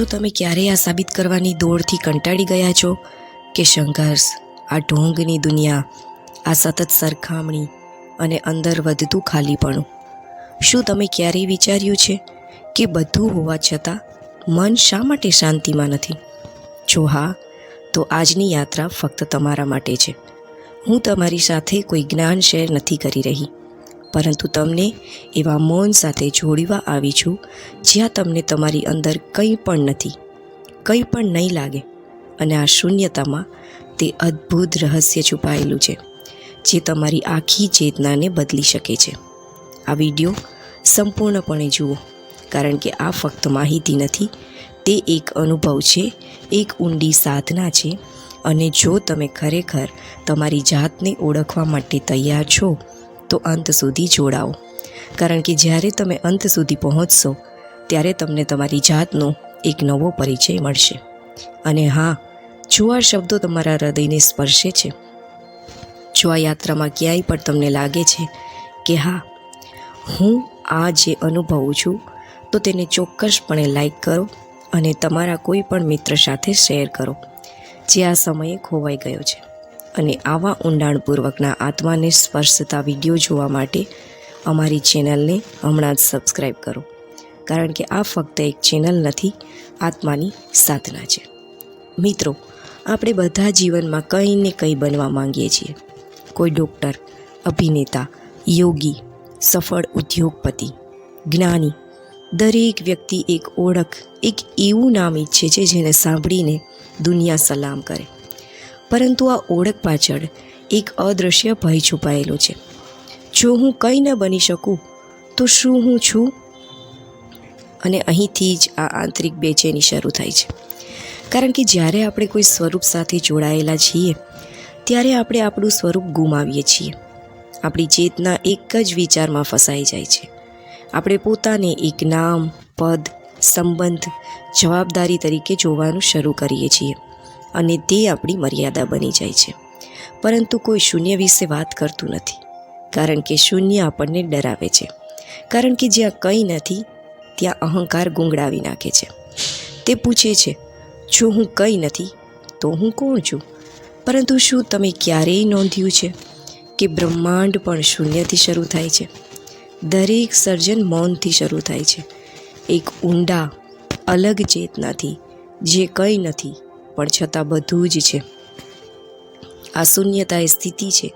શું તમે ક્યારેય આ સાબિત કરવાની દોડથી કંટાળી ગયા છો? કે સંઘર્ષ આ ઢોંગની દુનિયા, આ સતત સરખામણી અને અંદર વધતું ખાલીપણું, શું તમે ક્યારેય વિચાર્યું છે કે બધું હોવા છતાં મન શા માટે શાંતિમાં નથી? જો હા, તો આજની યાત્રા ફક્ત તમારા માટે છે. હું તમારી સાથે કોઈ જ્ઞાન શેર નથી કરી રહી. પરંતુ તમને એવા મૌન સાથે જોડવા આવી છું, જ્યાં તમને તમારી અંદર કંઈ પણ નથી, કંઈ પણ નહીં લાગે. અને આ શૂન્યતામાં તે અદ્ભુત રહસ્ય છુપાયેલું છે, જે તમારી આખી ચેતનાને બદલી શકે છે. આ વીડિયો સંપૂર્ણપણે જુઓ, કારણ કે આ ફક્ત માહિતી નથી, તે એક અનુભવ છે, એક ઊંડી સાધના છે. અને જો તમે ખરેખર તમારી જાતને ઓળખવા માટે તૈયાર છો તો અંત સુધી જોડાઓ. કારણ કે જ્યારે તમે અંત સુધી પહોંચશો, ત્યારે તમને તમારી જાતનો એક નવો પરિચય મળશે. અને હા જો આ શબ્દો તમારા હૃદયને સ્પર્શે છે. જો આ યાત્રામાં ક્યાંય પણ તમને લાગે છે કે હા, હું આ જે અનુભવું છું, તો તેને ચોક્કસપણે લાઈક કરો અને તમારા કોઈ પણ મિત્ર સાથે શેર કરો, જે આ સમયે ખોવાઈ ગયો છે. અને આવા ઊંડાણપૂર્વકના આત્માને સ્પર્શતા વીડિયો જોવા માટે અમારી ચેનલને હમણાં જ સબસ્ક્રાઈબ કરો. કારણ કે આ ફક્ત એક ચેનલ નથી, આત્માની સાધના છે. મિત્રો, આપણે બધા જીવનમાં કંઈ ને કંઈ બનવા માંગીએ છીએ. કોઈ ડૉક્ટર, અભિનેતા, યોગી, સફળ ઉદ્યોગપતિ, જ્ઞાની, દરેક વ્યક્તિ એક ઓળખ, એક એવું નામ ઈચ્છે છે જેને સાંભળીને દુનિયા સલામ કરે. પરંતુ આ ઓળખ પાછળ એક અદૃશ્ય ભય છુપાયેલો છે. જો હું કંઈ ન બની શકું, તો શું હું છું? અને અહીંથી જ આ આંતરિક બેચેની શરૂ થાય છે. કારણ કે જ્યારે આપણે કોઈ સ્વરૂપ સાથે જોડાયેલા છીએ, ત્યારે આપણે આપણું સ્વરૂપ ગુમાવીએ છીએ. આપણી ચેતના એક જ વિચારમાં ફસાઈ જાય છે. આપણે પોતાને એક નામ, પદ, સંબંધ, જવાબદારી તરીકે જોવાનું શરૂ કરીએ છીએ. અને તે આપણી મર્યાદા બની જાય છે. પરંતુ કોઈ શૂન્ય વિશે વાત કરતું નથી, કારણ કે શૂન્ય આપણને ડરાવે છે. કારણ કે જ્યાં કંઈ નથી, ત્યાં અહંકાર ગુંગળાવી નાખે છે. તે પૂછે છે, જો હું કંઈ નથી, તો હું કોણ છું? પરંતુ શું તમે ક્યારેય નોંધ્યું છે કે બ્રહ્માંડ પણ શૂન્યથી શરૂ થાય છે? દરેક સર્જન મૌનથી શરૂ થાય છે. એક ઊંડા, અલગ ચેતનાથી, જે કંઈ નથી પણ છતાં બધું જ છે. આ શૂન્યતા એ સ્થિતિ છે,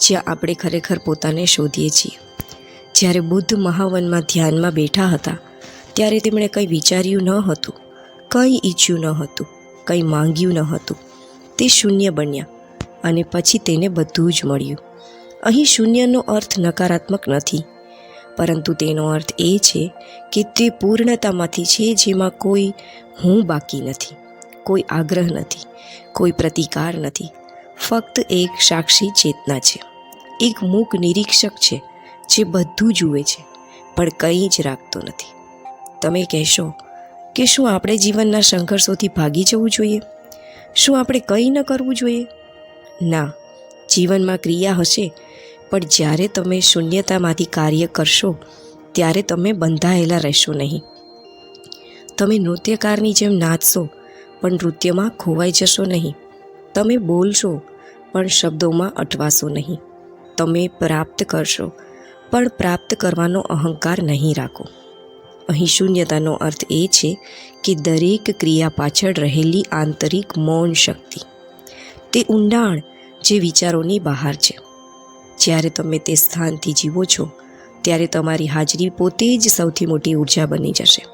જ્યાં આપણે ખરેખર પોતાને શોધીએ છીએ. જ્યારે બુદ્ધ મહાવનમાં ધ્યાનમાં બેઠા હતા, ત્યારે તેમણે કંઈ વિચાર્યું ન હતું, કંઈ ઈચ્છ્યું ન હતું, કંઈ માંગ્યું ન હતું. તે શૂન્ય બન્યા અને પછી તેને બધું જ મળ્યું. અહીં શૂન્યનો અર્થ નકારાત્મક નથી, પરંતુ તેનો અર્થ એ છે કે તે પૂર્ણતામાંથી છે જેમાં કોઈ હું બાકી નથી. કોઈ આગ્રહ નથી, કોઈ પ્રતિકાર નથી. ફક્ત એક સાક્ષી ચેતના છે. એક મૂક નિરીક્ષક છે, જે બધું જુએ છે, પણ કંઈ જ રાખતો નથી. તમે કહેશો કે શું આપણે જીવનના સંઘર્ષોથી ભાગી જવું જોઈએ? શું આપણે કંઈ ન કરવું જોઈએ? ના, જીવનમાં ક્રિયા હશે, પણ જ્યારે તમે શૂન્યતામાંથી કાર્ય કરશો, ત્યારે તમે બંધાયેલા રહેશો નહીં. તમે નૃત્યકારની જેમ નાચશો પણ નૃત્યમાં ખોવાઈ જશો નહીં. તમે બોલશો, પણ શબ્દોમાં અટવાશો નહીં. તમે પ્રાપ્ત કરશો, પણ પ્રાપ્ત કરવાનો અહંકાર નહીં રાખો. અહીં શૂન્યતાનો અર્થ એ છે કે દરેક ક્રિયા પાછળ રહેલી આંતરિક મૌન શક્તિ. તે ઊંડાણ જે વિચારોની બહાર છે. જ્યારે તમે તે સ્થાનથી જીવો છો, ત્યારે તમારી હાજરી પોતે જ સૌથી મોટી ઊર્જા બની જશે.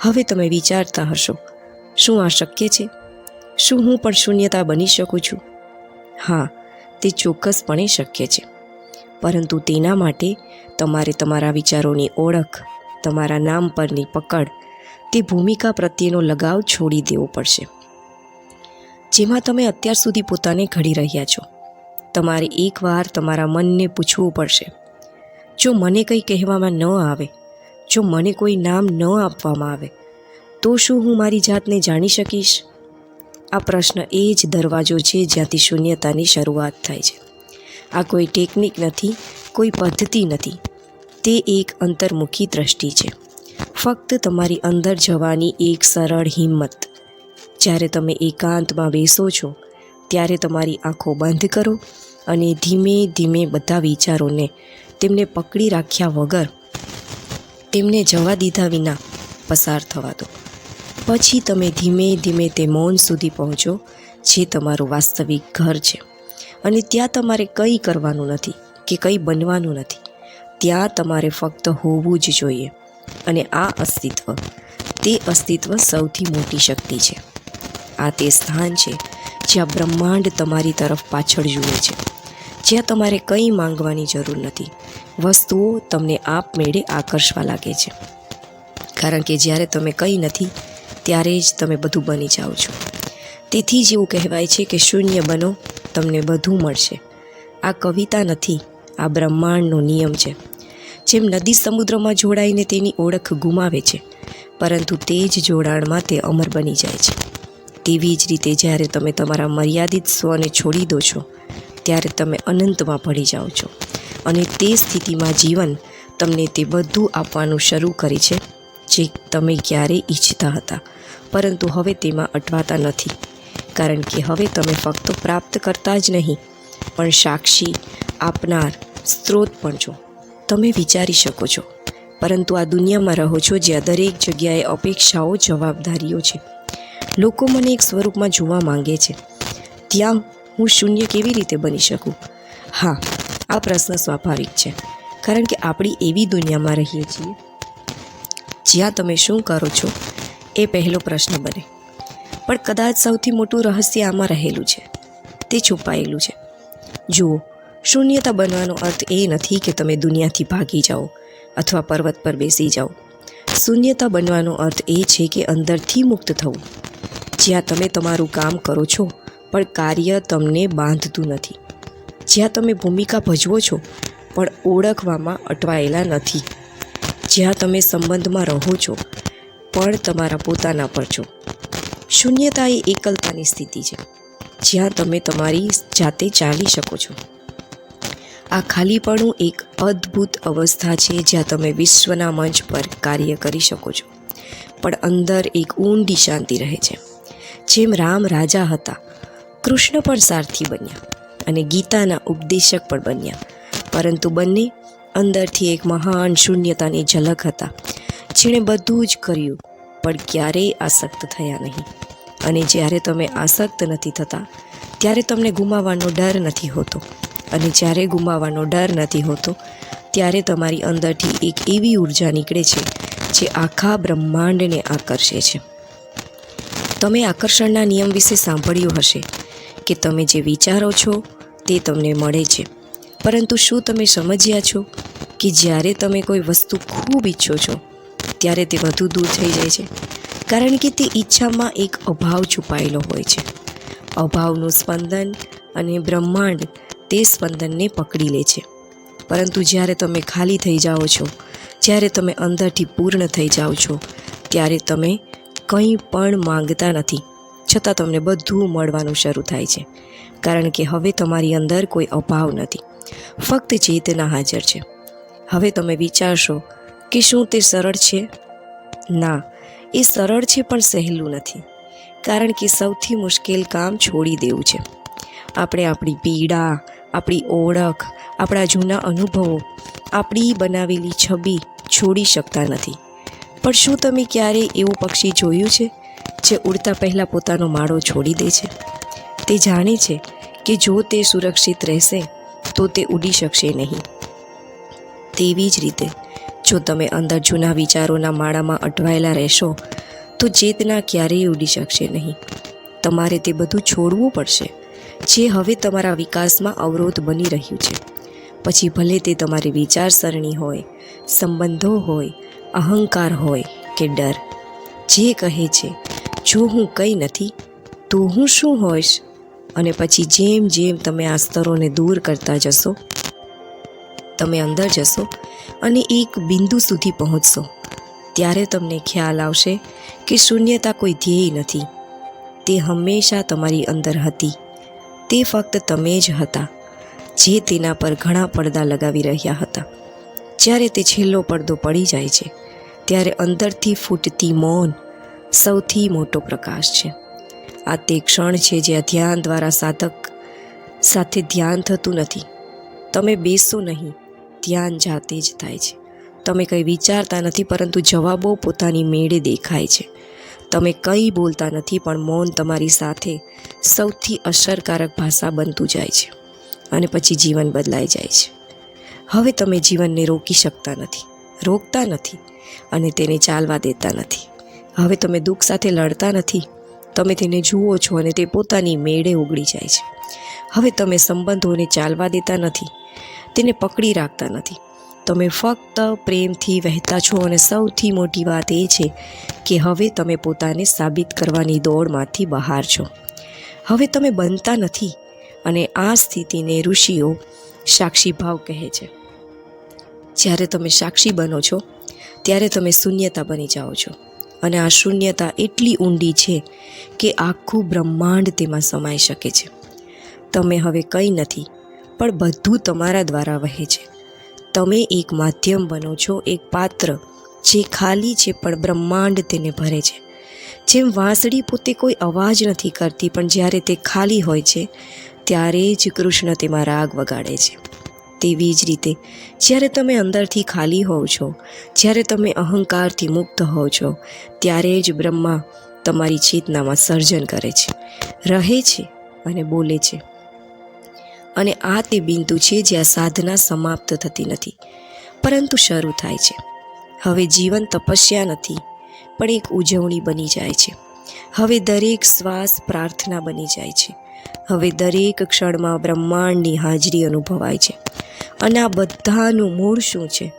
હવે તમે વિચારતા હશો શું આ શક્ય છે? શું હું પણ શૂન્યતા બની શકું છું? હા, તે ચોક્કસપણે શક્ય છે. પરંતુ તેના માટે તમારે તમારા વિચારોની ઓળખ, તમારા નામ પરની પકડ, તે ભૂમિકા પ્રત્યેનો લગાવ છોડી દેવો પડશે. જેમાં તમે અત્યાર સુધી પોતાને ઘડી રહ્યા છો. તમારે એકવાર તમારા મનને પૂછવું પડશે. જો મને કંઈ કહેવામાં ન આવે, જો મને કોઈ નામ ન આપવામાં આવે તો શું હું મારી જાતને જાણી શકીશ? આ પ્રશ્ન એ જ દરવાજો છે જ્યાંથી શૂન્યતાની શરૂઆત થાય છે. આ કોઈ ટેકનિક નથી, કોઈ પદ્ધતિ નથી. તે એક અંતર્મુખી દ્રષ્ટિ છે. ફક્ત તમારી અંદર જવાની એક સરળ હિંમત. જ્યારે તમે એકાંતમાં બેસો છો, ત્યારે તમારી આંખો બંધ કરો અને ધીમે ધીમે બધા વિચારોને તેમને પકડી રાખ્યા વગર તેમને જવા દીધા વિના પસાર થવા દો. પછી તમે ધીમે ધીમે તે મૌન સુધી પહોંચો, જે તમારું વાસ્તવિક ઘર છે. અને ત્યાં તમારે કંઈ કરવાનું નથી કે કંઈ બનવાનું નથી. ત્યાં તમારે ફક્ત હોવું જ જોઈએ. અને આ અસ્તિત્વ, તે અસ્તિત્વ સૌથી મોટી શક્તિ છે. આ તે સ્થાન છે જ્યાં બ્રહ્માંડ તમારી તરફ પાછળ જુએ છે. જ્યાં તમારે કંઈ માંગવાની જરૂર નથી. વસ્તુઓ તમને આપમેળે આકર્ષવા લાગે છે. કારણ કે જ્યારે તમે કંઈ નથી ત્યારે જ તમે બધું બની જાઓ છો. તેથી જ એવું કહેવાય છે કે શૂન્ય બનો, તમને બધું મળશે. આ કવિતા નથી, આ બ્રહ્માંડનો નિયમ છે. જેમ નદી સમુદ્રમાં જોડાઈને તેની ઓળખ ગુમાવે છે, પરંતુ તે જ જોડાણમાં તે અમર બની જાય છે. તેવી જ રીતે જ્યારે તમે તમારા મર્યાદિત સ્વને છોડી દો છો, ત્યારે તમે અનંતમાં પડી જાઓ છો. અને તે સ્થિતિમાં જીવન તમને તે બધું આપવાનું શરૂ કરે છે જે તમે ક્યારેય ઈચ્છતા હતા. પરંતુ હવે તેમાં અટવાતા નથી. કારણ કે હવે તમે ફક્ત પ્રાપ્ત કરતા જ નહીં, પણ સાક્ષી, આપનાર, સ્ત્રોત પણ છો. તમે વિચારી શકો છો. પરંતુ આ દુનિયામાં રહો છો જ્યાં દરેક જગ્યાએ અપેક્ષાઓ, જવાબદારીઓ છે. લોકો મને એક સ્વરૂપમાં જોવા માંગે છે. ત્યાં હું શૂન્ય કેવી રીતે બની શકું? હા, આ પ્રશ્ન સ્વાભાવિક છે. કારણ કે આપણી એવી દુનિયામાં રહીએ છીએ જ્યાં તમે શું કરો છો? એ પહેલો પ્રશ્ન બને. પણ કદાચ સૌથી મોટું રહસ્ય આમાં રહેલું છે. તે છુપાયેલું છે. જુઓ, શૂન્યતા બનવાનો અર્થ એ નથી કે તમે દુનિયાથી ભાગી જાઓ અથવા પર્વત પર બેસી જાઓ. શૂન્યતા બનવાનો અર્થ એ છે કે અંદરથી મુક્ત થવું. જ્યાં તમે તમારું કામ કરો છો, પણ કાર્ય તમને બાંધતું નથી. જ્યાં તમે ભૂમિકા ભજવો છો, પણ ઓળખવામાં અટવાયેલા નથી. જ્યાં તમે સંબંધમાં રહો છો, પણ તમારા પોતાના પર છો. શૂન્યતા એ એકલતાની સ્થિતિ છે, જ્યાં તમે તમારી જાતે ચાલી શકો છો. આ ખાલીપણું એક અદ્ભુત અવસ્થા છે, જ્યાં તમે વિશ્વના મંચ પર કાર્ય કરી શકો છો, પણ અંદર એક ઊંડી શાંતિ રહે છે. જેમ રામ રાજા હતા, કૃષ્ણ પણ સારથી બન્યા અને ગીતાના ઉપદેશક પણ બન્યા, પરંતુ બંને અંદરથી એક મહાન શૂન્યતાની ઝલક હતા. જેણે બધું જ કર્યું, પણ ક્યારેય આસક્ત થયા નહીં. અને જ્યારે તમે આસક્ત નથી થતા, ત્યારે તમને ગુમાવવાનો ડર નથી હોતો. અને જ્યારે ગુમાવવાનો ડર નથી હોતો, ત્યારે તમારી અંદરથી એક એવી ઊર્જા નીકળે છે, જે આખા બ્રહ્માંડને આકર્ષે છે. તમે આકર્ષણના નિયમ વિશે સાંભળ્યું હશે કે તમે જે વિચારો છો, તે તમને મળે છે. પરંતુ શું તમે સમજ્યા છો કે જ્યારે તમે કોઈ વસ્તુ ખૂબ ઈચ્છો છો, ત્યારે તે વધુ દૂર થઈ જાય છે? કારણ કે તે ઈચ્છામાં એક અભાવ છુપાયેલો હોય છે. અભાવનું સ્પંદન અને બ્રહ્માંડ તે સ્પંદનને પકડી લે છે. પરંતુ જ્યારે તમે ખાલી થઈ જાઓ છો, જ્યારે તમે અંદરથી પૂર્ણ થઈ જાઓ છો, ત્યારે તમે કંઈ પણ માંગતા નથી. છતાં તમને બધું મળવાનું શરૂ થાય છે. કારણ કે હવે તમારી અંદર કોઈ અભાવ નથી. ફક્ત ચેતના હાજર છે. હવે તમે વિચારશો કે શું તે સરળ છે? ના, એ સરળ છે પણ સહેલું નથી, કારણ કે સૌથી મુશ્કેલ કામ છોડી દેવું છે. આપણે આપણી પીડા, આપણી ઓળખ, આપણા જૂના અનુભવો, આપણી બનાવેલી છબી છોડી શકતા નથી. પણ શું તમે ક્યારેય એવું પક્ષી જોયું છે, જે ઉડતા પહેલાં પોતાનો માળો છોડી દે છે? તે જાણે છે કે જો તે સુરક્ષિત રહેશે તો તે ઉડી શકશે નહીં. તેવી જ રીતે, જો તમે અંદર જૂના વિચારોના માળામાં અટવાયેલા રહેશો, તો ચેતના ક્યારેય ઉડી શકશે નહીં. તમારે તે બધું છોડવું પડશે, જે હવે તમારા વિકાસમાં અવરોધ બની રહ્યું છે. પછી ભલે તે તમારી વિચારસરણી હોય, સંબંધો હોય, અહંકાર હોય કે ડર, જે કહે છે, જો હું કંઈ નથી, તો હું શું હોઈશ? અને પછી જેમ જેમ તમે આ સ્તરોને દૂર કરતા જશો, તમે અંદર જશો અને એક બિંદુ સુધી પહોંચશો, ત્યારે તમને ખ્યાલ આવશે કે શૂન્યતા કોઈ ધ્યેય નથી. તે હંમેશા તમારી અંદર હતી. તે ફક્ત તમે જ હતા, જે તેના પર ઘણા પડદા લગાવી રહ્યા હતા. જ્યારે તે છેલ્લો પડદો પડી જાય છે, ત્યારે અંદરથી ફૂટતી મૌન સૌથી મોટો પ્રકાશ છે. આ તે ક્ષણ છે જ્યાં ધ્યાન દ્વારા સાધક સાથે ધ્યાન થતું નથી. તમે બેસો નહીં. ધ્યાન જાતે જ થાય છે. તમે કંઈ વિચારતા નથી, પરંતુ જવાબો પોતાની મેળે દેખાય છે. તમે કંઈ બોલતા નથી, પણ મૌન તમારી સાથે સૌથી અસરકારક ભાષા બનતું જાય છે અને પછી જીવન બદલાઈ જાય છે. હવે તમે જીવનને રોકી શકતા નથી, રોકતા નથી અને તેને ચાલવા દેતા નથી. હવે તમે દુઃખ સાથે લડતા નથી તમે તેને જુઓ છો અને તે પોતાની મેળે ઉગડી જાય છે. હવે તમે સંબંધોને ચાલવા દેતા નથી. તેને પકડી રાખતા નથી. તમે ફક્ત પ્રેમથી વહેતા છો અને સૌથી મોટી વાત એ છે કે હવે તમે પોતાને સાબિત કરવાની દોડમાંથી બહાર છો. હવે તમે બનતા નથી અને આ સ્થિતિને ઋષિઓ સાક્ષી ભાવ કહે છે. જ્યારે તમે સાક્ષી બનો છો, ત્યારે તમે શૂન્યતા બની જાઓ છો. અને આ શૂન્યતા એટલી ઊંડી છે કે આખું બ્રહ્માંડ તેમાં સમાઈ શકે છે. તમે હવે કંઈ નથી, પણ બધું તમારા દ્વારા વહે છે. તમે એક માધ્યમ બનો છો, એક પાત્ર, જે ખાલી છે પણ બ્રહ્માંડ તેને ભરે છે. જેમ વાંસળી પોતે કોઈ અવાજ નથી કરતી, પણ જ્યારે તે ખાલી હોય છે, ત્યારે જ કૃષ્ણ તેમાં રાગ વગાડે છે. તેવી જ રીતે. જ્યારે તમે અંદરથી ખાલી હોવ છો, જ્યારે તમે અહંકારથી મુક્ત હોવ છો, ત્યારે જ બ્રહ્મા તમારી ચેતનામાં સર્જન કરે છે, રહે છે અને બોલે છે. અને આ તે બિંદુ છે જ્યાં સાધના સમાપ્ત થતી નથી, પરંતુ શરૂ થાય છે. હવે જીવન તપસ્યા નથી, પણ એક ઉજવણી બની જાય છે. હવે દરેક શ્વાસ પ્રાર્થના બની જાય છે. હવે દરેક ક્ષણમાં બ્રહ્માંડની હાજરી અનુભવાય છે. અને આ બધાનું મૂળ શું છે?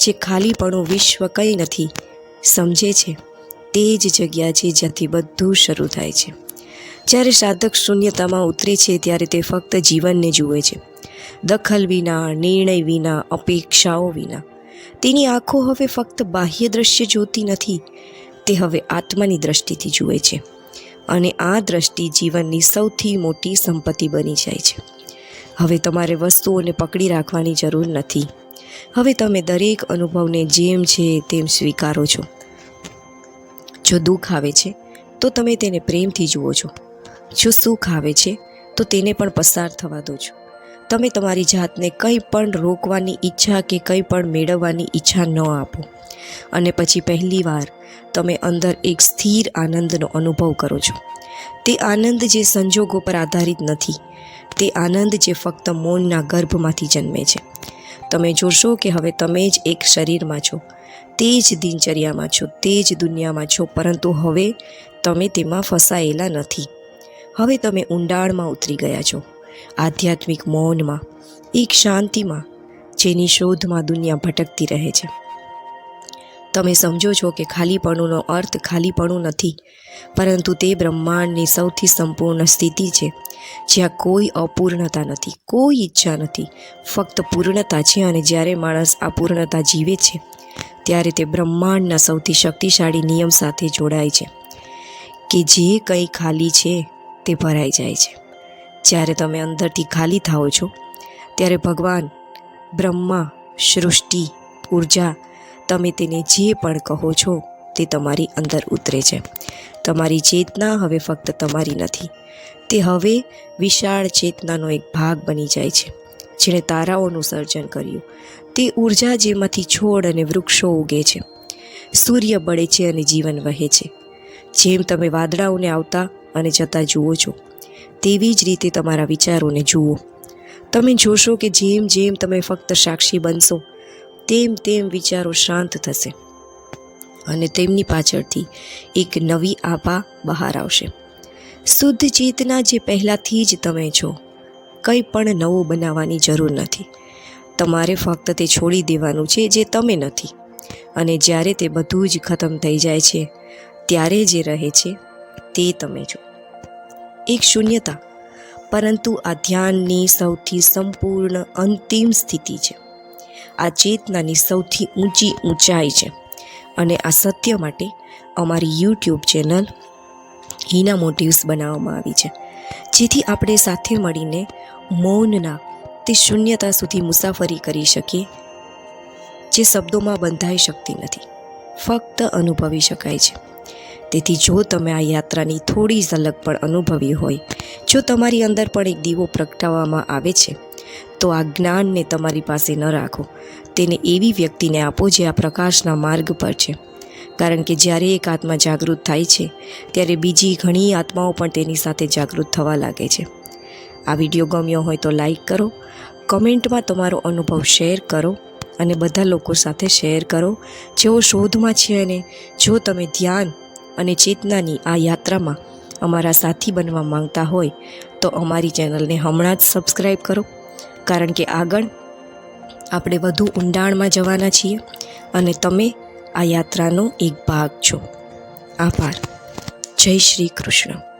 જે ખાલીપણું વિશ્વ કંઈ નથી, સમજે છે તે જ જગ્યા છે જ્યાંથી બધું શરૂ થાય છે. જ્યારે સાધક શૂન્યતામાં ઉતરે છે ત્યારે તે ફક્ત જીવનને જુએ છે. દખલ વિના, નિર્ણય વિના, અપેક્ષાઓ વિના. તેની આંખો હવે ફક્ત બાહ્ય દ્રશ્ય જોતી નથી, તે હવે આત્માની દ્રષ્ટિથી જુએ છે. અને આ દ્રષ્ટિ જીવનની સૌથી મોટી સંપત્તિ બની જાય છે. હવે તમારે વસ્તુઓને પકડી રાખવાની જરૂર નથી. હવે તમે દરેક અનુભવને જેમ છે તેમ સ્વીકારો છો. જો દુઃખ આવે છે, તો તમે તેને પ્રેમથી જુઓ છો. જો સુખ આવે છે, તો તેને પણ પસાર થવા દો છો. તમે તમારી જાતને કંઈ પણ રોકવાની ઈચ્છા કે કંઈ પણ મેળવવાની ઈચ્છા ન આપો. અને પછી પહેલીવાર તમે અંદર એક સ્થિર આનંદનો અનુભવ કરો છો. તે આનંદ જે સંજોગો પર આધારિત નથી તે આનંદ જે ફક્ત મૌનના ગર્ભમાંથી જન્મે છે. તમે જોશો કે હવે તમે જ એક શરીરમાં છો. તે જ દિનચર્યામાં છો, તે જ દુનિયામાં છો, પરંતુ હવે તમે તેમાં ફસાયેલા નથી. હવે તમે ઊંડાણમાં ઉતરી ગયા છો. આધ્યાત્મિક મૌનમાં, એક શાંતિમાં, જેની શોધમાં દુનિયા ભટકતી રહે છે. તમે સમજો છો કે ખાલીપણુંનો અર્થ ખાલીપણું નથી, પરંતુ તે બ્રહ્માંડની સૌથી સંપૂર્ણ સ્થિતિ છે, જ્યાં કોઈ અપૂર્ણતા નથી, કોઈ ઈચ્છા નથી, ફક્ત પૂર્ણતા છે અને જ્યારે માણસ આ પૂર્ણતા જીવે છે, ત્યારે તે બ્રહ્માંડના સૌથી શક્તિશાળી નિયમ સાથે જોડાય છે, કે જે કંઈ ખાલી છે તે ભરાઈ જાય છે. જ્યારે તમે અંદરથી ખાલી થાઓ છો, ત્યારે ભગવાન બ્રહ્મા, સૃષ્ટિ, ઊર્જા તમે તેને જે પણ કહો છો તે તમારી અંદર ઉતરે છે. તમારી ચેતના હવે ફક્ત તમારી નથી. તે હવે વિશાળ ચેતનાનો એક ભાગ બની જાય છે. જેણે તારાઓનું સર્જન કર્યું. તે ઊર્જા જેમાંથી છોડ અને વૃક્ષો ઉગે છે. સૂર્ય બળે છે અને જીવન વહે છે. જેમ તમે વાદળાઓને આવતા અને જતા જુઓ છો, તેવી જ રીતે તમારા વિચારોને જુઓ. તમે જોશો કે જેમ જેમ તમે ફક્ત સાક્ષી બનશો તેમ તેમ વિચારો શાંત થશે અને તેમની પાછળથી એક નવી આભા બહાર આવશે. શુદ્ધ ચેતના જે પહેલાંથી જ તમે છો, કંઈ પણ નવું બનાવવાની જરૂર નથી. તમારે ફક્ત તે છોડી દેવાનું છે જે તમે નથી. અને જ્યારે તે બધું જ ખતમ થઈ જાય છે, ત્યારે જે રહે છે, તે તમે છો. એક શૂન્યતા, પરંતુ આ ધ્યાનની સૌથી સંપૂર્ણ અંતિમ સ્થિતિ છે. આ ચેતનાની સૌથી ઊંચી ઊંચાઈ છે. અને આ સત્ય માટે અમારી યુટ્યુબ ચેનલ હિના મોટિવ્સ બનાવવામાં આવી છે. જેથી આપણે સાથે મળીને મૌનના તે શૂન્યતા સુધી મુસાફરી કરી શકીએ, જે શબ્દોમાં બંધાઈ શકતી નથી. ફક્ત અનુભવી શકાય છે. તેથી જો તમે આ યાત્રાની થોડી ઝલક પણ અનુભવી હોય, જો તમારી અંદર પણ એક દીવો પ્રગટાવવામાં આવે છે તો આ જ્ઞાનને તમારી પાસે ન રાખો. તેને એવી વ્યક્તિને આપો જે આ પ્રકાશના માર્ગ પર છે. કારણ કે જ્યારે એક આત્મા જાગૃત થાય છે, ત્યારે બીજી ઘણી આત્માઓ પણ તેની સાથે જાગૃત થવા લાગે છે. આ વીડિયો ગમ્યો હોય તો લાઈક કરો, કમેન્ટમાં તમારો અનુભવ શેર કરો અને બધા લોકો સાથે શેર કરો જેઓ શોધમાં છે અને જો તમે ધ્યાન અને ચેતનાની આ યાત્રામાં અમારા સાથી બનવા માંગતા હોય તો અમારી ચેનલને હમણાં જ સબસ્ક્રાઈબ કરો. કારણ કે આગળ આપણે વધુ ઊંડાણમાં જવાના છીએ અને તમે આ યાત્રાનો એક ભાગ છો. આભાર. જય શ્રી કૃષ્ણ.